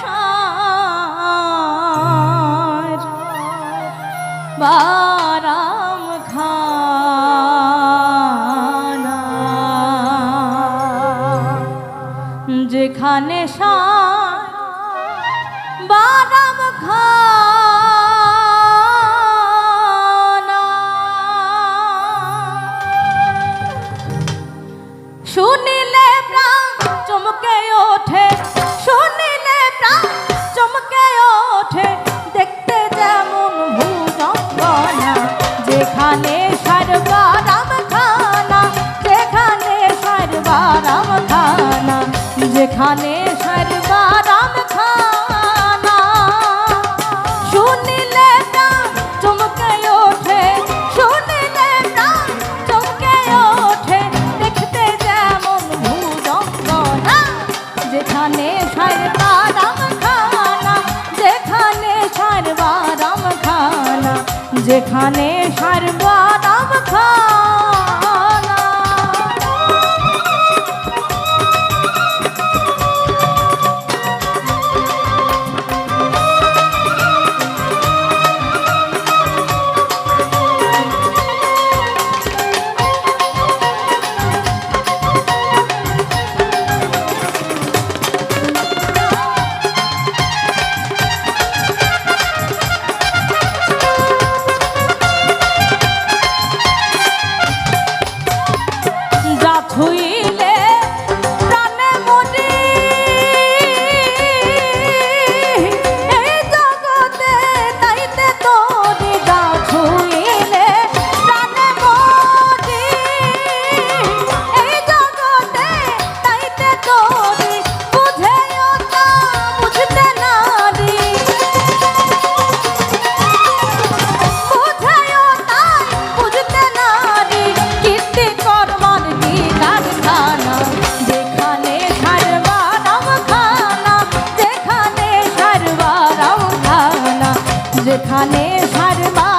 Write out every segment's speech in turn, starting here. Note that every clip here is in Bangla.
সার বারাম খানা। যেখানে সার বারাম খা যেখানে সারবারাম খানা যেখানে সারবারাম খানা যেখানে সারবা যেখানে হার মা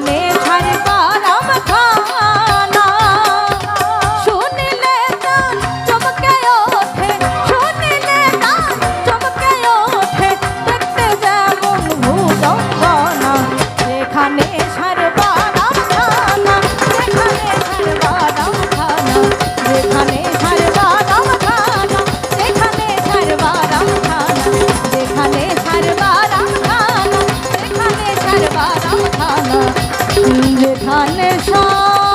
মনে ধানের সা